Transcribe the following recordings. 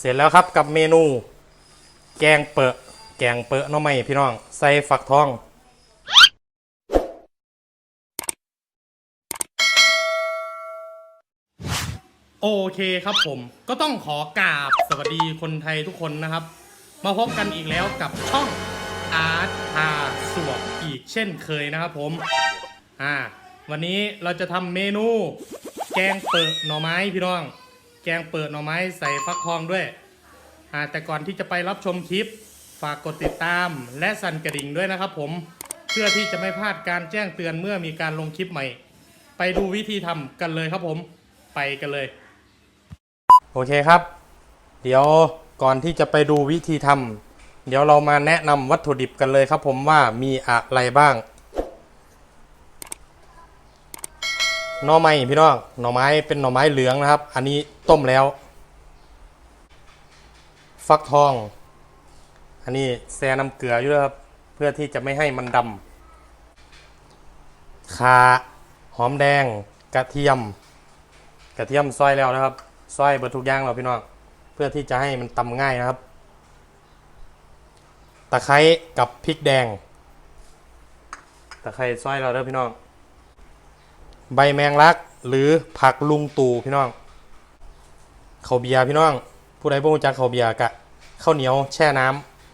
เสร็จแล้วครับกับเมนู แกงเปอะแกงเปอะหน้อไม่พี่น้อง ใส่ฝักทองโอเคครับผมก็ต้องขอกราบสวัสดีคนไทยทุกคนนะครับ มาพบกันอีกแล้วกับช่องอาร์ตพาสวบอีกเช่นเคยนะครับผมอ่าวันนี้เราจะทำเมนู แกงเปิดหน่อไม้พี่น้อง แกงเปิดหน่อไม้ใส่ฟักทองด้วยแต่ก่อนที่จะไปรับชมคลิป ฝากกดติดตามและสั่นกระดิ่งด้วยนะครับผม เพื่อที่จะไม่พลาดการแจ้งเตือนเมื่อมีการลงคลิปใหม่ ไปดูวิธีทำกันเลยครับผม ไปกันเลย โอเคครับ เดี๋ยวก่อนที่จะไปดูวิธีทำเดี๋ยวเรามาแนะนำวัตถุดิบกันเลยครับผมว่ามีอะไรบ้าง หน่อไม้พี่น้องหน่อไม้เป็นหน่อไม้เหลืองนะครับ อันนี้ต้มแล้ว ฟักทอง อันนี้แซ่น้ำเกลืออยู่นะครับเพื่อที่จะไม่ให้มันดำขาหอมแดงกระเทียม กระเทียมซอยแล้วนะครับซอยเบิดทุกอย่างเราพี่น้องเพื่อที่จะให้มันตำง่ายนะครับ ตะไคร้กับพริกแดง ตะไคร้ซอยเราเด้อพี่น้อง ใบแมงลัก หรือผักลุงตู่พี่น้องข้าวเบียร์พี่น้อง ผู้ใดบ่รู้จักข้าวเบียร์กะข้าวเหนียวแช่น้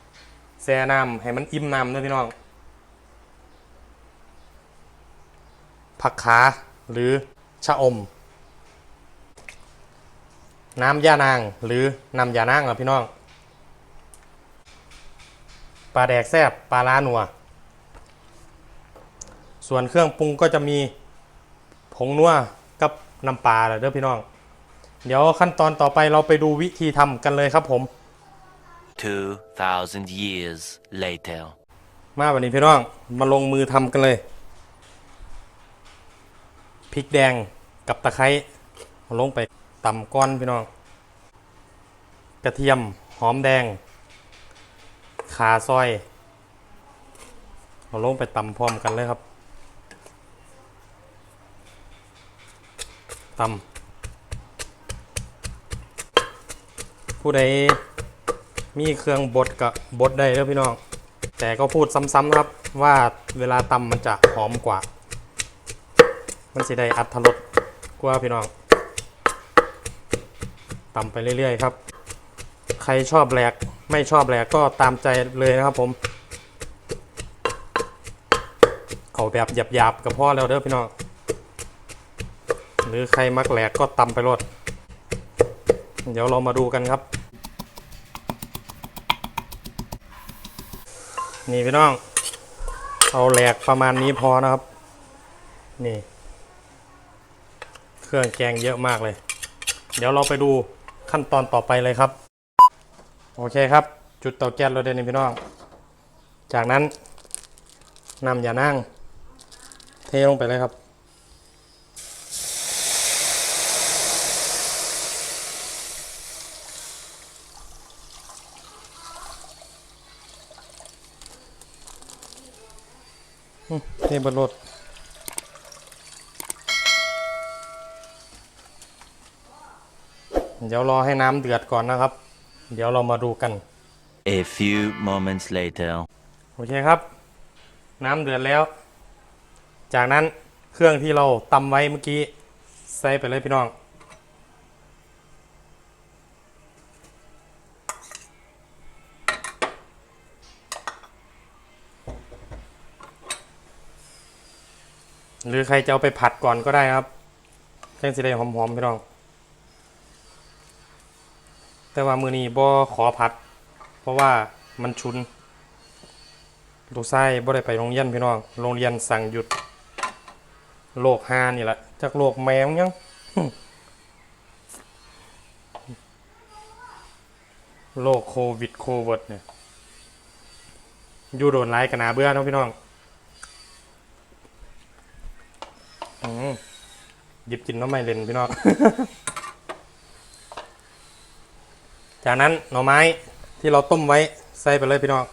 ำแช่น้ำให้มันอิ่มน้ำเด้อพี่น้อง ผักขาหรือชะอม น้ำยานางหรือน้ำยานางครับพี่น้องปลาแดกแซบปลาล้านัว ส่วนเครื่องปรุงก็จะมี ผงนัวกับน้ำปลาเด้อพี่น้อง เดี๋ยวขั้นตอนต่อไปเราไปดูวิธีทำกันเลยครับผม 2,000 years later. มาวันนี้พี่น้องมาลงมือทำกันเลยพริกแดงกับตะไคร้เอาลงไปตำก้อนพี่น้อง กระเทียมหอมแดง ขาซอยเอาลงไปตำพร้อมกันเลยครับ ตำผู้ใดมีเครื่องบดกับบดได้เด้อพี่น้อง แต่ก็พูดซ้ำๆครับว่าเวลาตำมันจะหอมกว่า มันสิได้อัตรสกว่าพี่น้องตำไปเรื่อยๆครับ ใครชอบแหลกไม่ชอบแหลกก็ตามใจเลยนะครับผมเอาแบบหยาบๆกับพ่อแล้วเด้อพี่น้อง รือใครมักแหลกก็ตำไปรดเดี๋ยวเรามาดูกันครับ นี่พี่น้อง เอาแหลกประมาณนี้พอนะครับ นี่ เครื่องแกงเยอะมากเลย เดี๋ยวเราไปดูขั้นตอนต่อไปเลยครับ โอเคครับ จุดเตาแก๊สเราเดนนี่พี่น้อง จากนั้นนำอย่านั่ง เทลงไปเลยครับ เทบนรถเดี๋ยวรอให้น้ำเดือดก่อนนะครับ เดี๋ยวเรามาดูกัน A few moments later. โอเคครับ น้ำเดือดแล้ว จากนั้นเครื่องที่เราตำไว้เมื่อกี้ใส่ไปเลยพี่น้อง รือใครจะเอาไปผัดก่อนก็ได้ครับเครื่องสิได้หอมๆพี่น้อง แต่ว่ามือนี้บ่ขอผัด เพราะว่ามันชุนลูกไส้บ่ได้ไปโรงเรียนพี่น้องโรงเรียนสั่งหยุดโรคฮานี่แหละจากโรคแมวยังโรคโควิดโควิดเนี่ยอยู่โดนไล่กันนาเบื่อเนาะพี่น้องอืม หยิบกินหน้ำไม่เล่นพี่น้อง จากนั้นหน่อไม้ที่เราต้มไว้ใส่ไปเลยพี่น้อง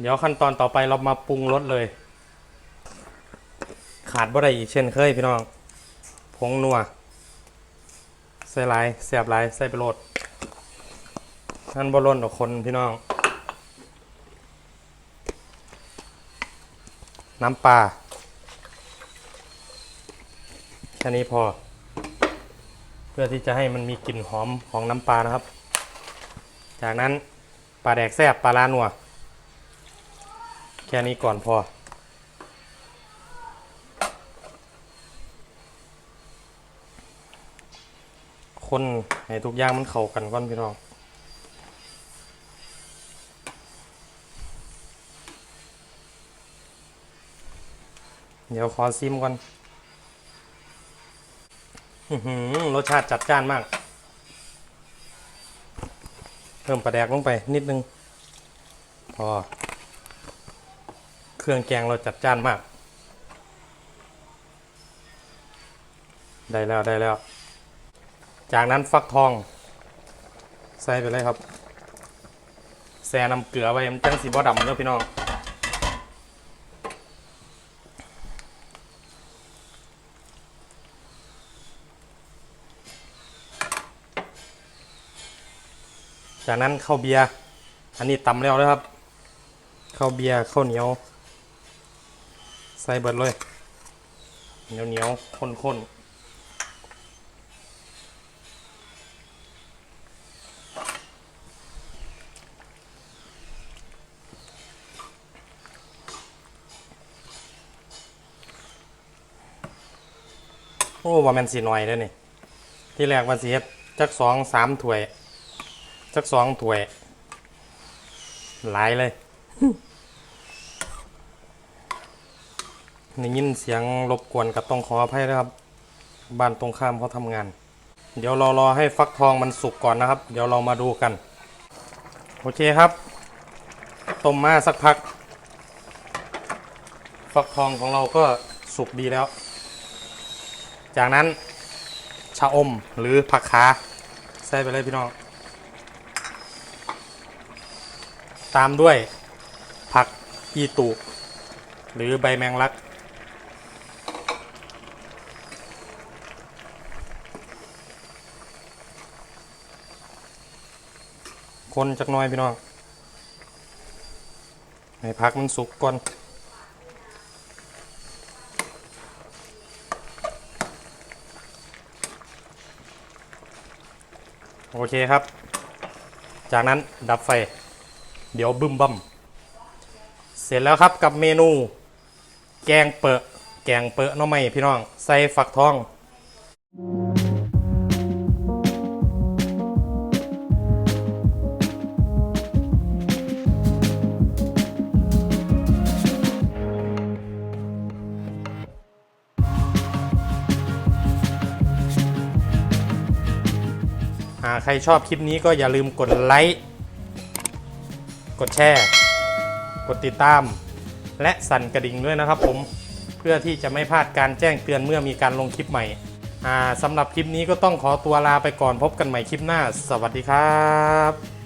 เดี๋ยวเดี๋ยวขั้นตอนต่อไปเรามาปรุงรสเลย ขาดบ่ได้อีกเช่นเคยพี่น้อง ผงนัว ใส่ลายเสียบลายใส่ไปโรดนั่นบ่ล้นกับคนพี่น้อง น้ำปลาแค่นี้พอ เพื่อที่จะให้มันมีกลิ่นหอมของน้ำปลานะครับ จากนั้นปลาแดกแซบปลาลานัว แค่นี้ก่อนพอ คนให้ทุกอย่างมันเข้ากันก่อนพี่น้องเดี๋ยวขอซิมก่อนอื้อหือรสชาติจัดจ้านมาก เพิ่มปลาแดกลงไปนิดนึง พอ เครื่องแกงเราจัดจ้านมาก ได้แล้วได้แล้ว จากนั้นฟักทอง ใส่ไปเลยครับแซ่น้ำเกลือไว้มันจังสีบ่ดำเด้อพี่น้องจากนั้นข้าวเบียร์อันนี้ตำแล้วนะครับข้าวเบียร์ข้าวเหนียว ใส่เบิดเลยเหนียวเหนียวข้นข้น อ้ว่าแมันสีหน่อยเด้อนี่ ที่แรกว่าสีเฮ็ดจักสองสามถ้วย จักสองถ้วย หลายเลยได้ยินเสียงรบกวนกับต้องขออภัยนะครับ บ้านตรงข้ามเขาทำงาน เดี๋ยวเรารอให้ฟักทองมันสุกก่อนนะครับ เดี๋ยวเรามาดูกัน โอเคครับต้มมาสักพัก ฟักทองของเราก็สุกดีแล้ว จากนั้นชะอมหรือผักขาใส่ไปเลยพี่น้อง ตามด้วยผักอีตุหรือใบแมงลัก คนจักน้อยพี่น้อง ให้พักมันสุกก่อน โอเคครับ จากนั้นดับไฟ เดี๋ยวบึ้มบั่มเสร็จแล้วครับกับเมนู แกงเปอะแกงเปอะน้อไม่พี่น้อง ใส่ฝักทองาใครชอบคลิปนี้ก็อย่าลืมกดไลค์ กดแชร์ กดติดตาม และสั่นกระดิ่งด้วยนะครับผม เพื่อที่จะไม่พลาดการแจ้งเตือนเมื่อมีการลงคลิปใหม่สำหรับคลิปนี้ก็ต้องขอตัวลาไปก่อนพบกันใหม่คลิปหน้า สวัสดีครับ